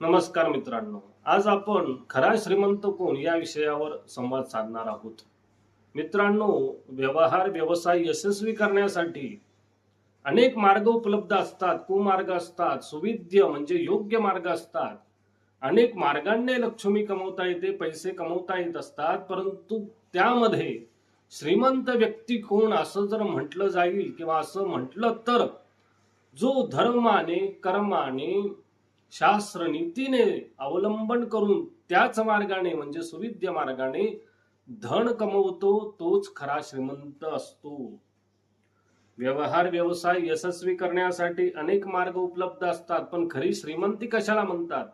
नमस्कार मित्रांनो. आज आपण खरा श्रीमंत कोण या विषयावर संवाद साधणार आहोत. मित्रांनो व्यवहार व्यवसाय यशस्वी करण्यासाठी अनेक मार्ग उपलब्ध असतात कुमार्ग असतात सुविध्य म्हणजे योग्य मार्ग असतात. अनेक मार्गांनी लक्ष्मी कमवता येते पैसे कमवता येत असतात परंतु त्यामध्ये श्रीमंत व्यक्ती कोण असं जर म्हटलं जाईल किंवा असं म्हटलं तर जो धर्माने कर्माने शास्त्र नीतीने अवलंबन करून त्याच मार्गाने म्हणजे सुविद्य मार्गाने धन कमवतो तोच खरा श्रीमंत असतो. व्यवहार व्यवसाय यशस्वी करण्यासाठी अनेक मार्ग उपलब्ध असतात पण खरी श्रीमंती कशाला म्हणतात?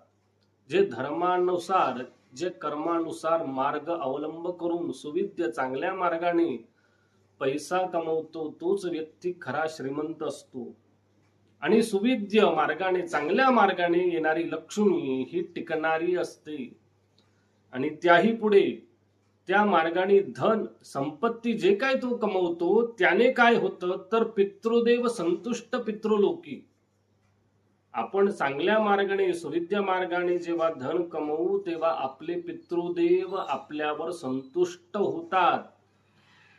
जे धर्मानुसार जे कर्मानुसार मार्ग अवलंब करून सुविद्य चांगल्या मार्गाने पैसा कमवतो तोच व्यक्ती खरा श्रीमंत असतो. आणि सुविध्य मार्गाने चांगल्या मार्गाने येणारी लक्ष्मी ही टिकणारी असते. आणि त्याही पुढे त्या मार्गाने धन संपत्ती जे काय तो कमवतो त्याने काय होतं तर पितृदेव संतुष्ट पितृलोकी. आपण चांगल्या मार्गाने सुविध्य मार्गाने जेव्हा धन कमवू तेव्हा आपले पितृदेव आपल्यावर संतुष्ट होतात.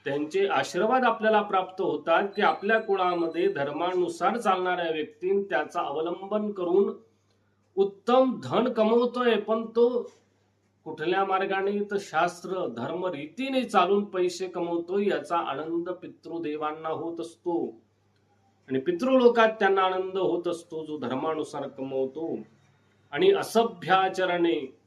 त्यांचे आशीर्वाद आपल्याला प्राप्त होतात की आपल्या कुळामध्ये धर्मानुसार चालणाऱ्या व्यक्तीं त्याचा अवलंबन करून उत्तम धन कमवतोय पण तो कुठल्या मार्गाने तर शास्त्र धर्म रीतीने चालून पैसे कमवतोय याचा आनंद पितृदेवांना होत असतो. आणि पितृलोकात त्यांना आनंद होत असतो जो धर्मानुसार कमवतो. आणि असभ्याचरणे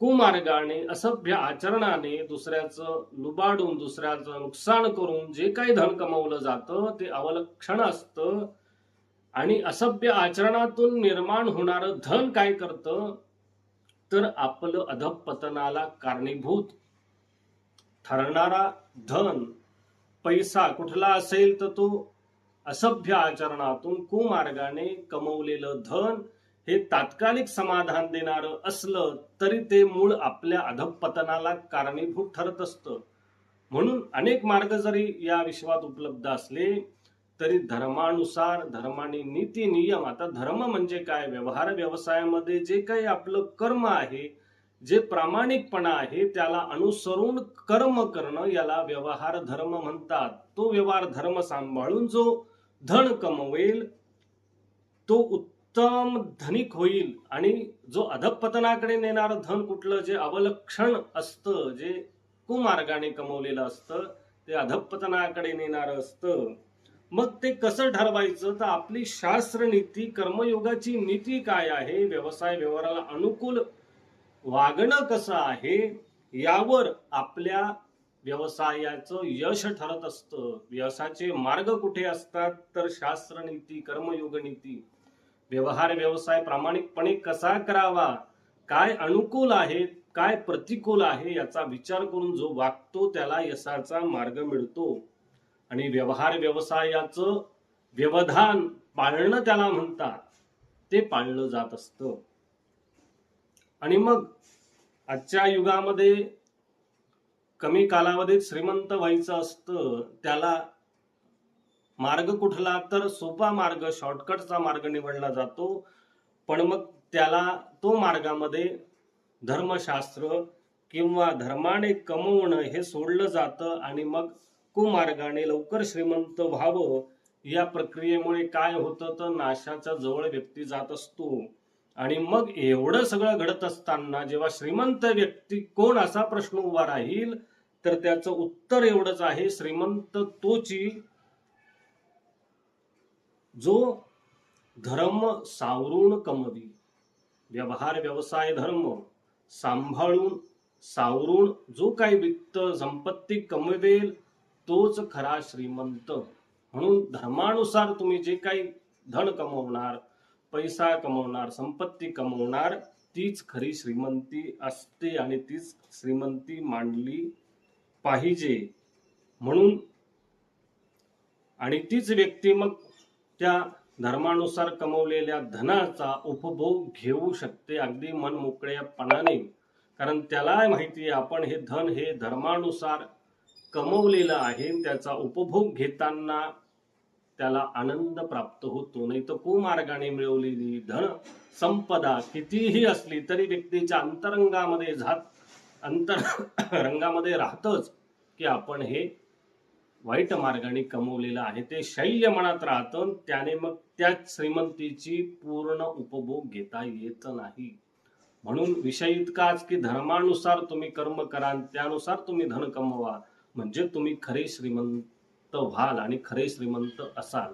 कुमार्गाने असभ्य आचरणाने दुसऱ्याचं लुबाडून दुसऱ्याचं नुकसान करून जे काही धन कमवलं जातं ते अवलक्षण असतं. आणि असभ्य आचरणातून निर्माण होणारं धन काय करतं? तर आपलं अधपतनाला कारणीभूत. ठरणारा धन पैसा कुठला असेल तर तो असभ्य आचरणातून कुमार्गाने कमवलेलं धन हे तात्कालिक समाधान देणारं असलं तरी ते मूळ आपल्या अधपतनाला कारणीभूत ठरत असतं. म्हणून अनेक मार्ग जरी या विश्वात उपलब्ध असले तरी धर्मानुसार धर्माने नीती नियम आता धर्म म्हणजे काय? व्यवहार व्यवसायामध्ये जे काही आपलं कर्म आहे जे प्रामाणिकपणा आहे त्याला अनुसरून कर्म करणं याला व्यवहार धर्म म्हणतात. तो व्यवहार धर्म सांभाळून जो धन कमवेल तो उत्तम धनिक होईल आणि जो अधपतनाकडे नेणारं धन कुठलं जे अवलक्षण असतं जे कुमार्गाने कमवलेलं असतं ते अधपतनाकडे नेणारं असतं मग ते कसं ठरवायचं? तर आपली शास्त्र नीती कर्मयोगाची नीती काय आहे? व्यवसाय व्यवहाराला अनुकूल वागणं कसं आहे? यावर आपल्या व्यवसायाचं यश ठरत असतं. व्यवसायाचे मार्ग कुठे असतात? तर शास्त्र नीती कर्मयोग नीती. व्यवहार व्यवसाय प्रामाणिकपणे कसा करावा? काय अनुकूल आहे? काय प्रतिकूल आहे? याचा विचार करून जो वागतो त्याला यशाचा मार्ग मिळतो. आणि व्यवहार व्यवसायाचं व्यवधान पाळणं त्याला म्हणतात. ते पाळलं जात असतं. आणि मग आजच्या युगामध्ये कमी कालावधीत श्रीमंत व्हायचं असतं त्याला मार्ग कुठला तर सोपा मार्ग शॉर्टकटचा मार्ग निवडला जातो. पण मग त्याला तो मार्गामध्ये धर्मशास्त्र किंवा धर्माने कमवणं हे सोडलं जातं आणि मग कुमार्गाने लवकर श्रीमंत व्हावं या प्रक्रियेमुळे काय होतं तर नाशाच्या जवळ व्यक्ती जात असतो. आणि मग एवढं सगळं घडत असताना जेव्हा श्रीमंत व्यक्ती कोण असा प्रश्न उभा राहील तर त्याचं उत्तर एवढंच आहे श्रीमंत तोची जो धर्म सावरून कमवी व्यवहार व्यवसाय धर्म सांभाळून सावरून जो काही वित्त संपत्ती कमवेल तोच खरा श्रीमंत. म्हणून धर्मानुसार तुम्ही जे काही धन कमवणार पैसा कमवणार संपत्ती कमवणार तीच खरी श्रीमंती असते आणि तीच श्रीमंती मांडली पाहिजे. म्हणून आणि तीच व्यक्ती मग त्या धर्मानुसार कमवलेल्या धनाचा उपभोग घेऊ शकते. अगदी मन मोकळ्यापणाने कारण त्याला माहिती आहे आपण हे धन हे धर्मानुसार कमवलेलं आहे. त्याचा उपभोग घेताना त्याला आनंद प्राप्त होतो. नाही तर कुमार्गाने मिळवलेली धन संपदा कितीही असली तरी व्यक्तीच्या अंतरंगामध्ये झात अंतर रंगामध्ये राहतच की आपण हे वाईट मार्गाने कमवलेलं आहे. ते शैल्य मनात राहतं त्याने मग त्याच श्रीमंतीची पूर्ण उपभोग घेता येत नाही. म्हणून विषय इतकाच की धर्मानुसार तुम्ही कर्म करा त्यानुसार तुम्ही धन कमवा. म्हणजे तुम्ही खरे श्रीमंत व्हाल आणि खरे श्रीमंत असाल.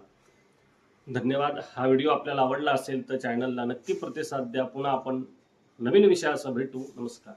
धन्यवाद. हा व्हिडिओ आपल्याला आवडला असेल तर चॅनलला नक्की प्रतिसाद द्या. पुन्हा आपण नवीन विषयासह भेटू. नमस्कार.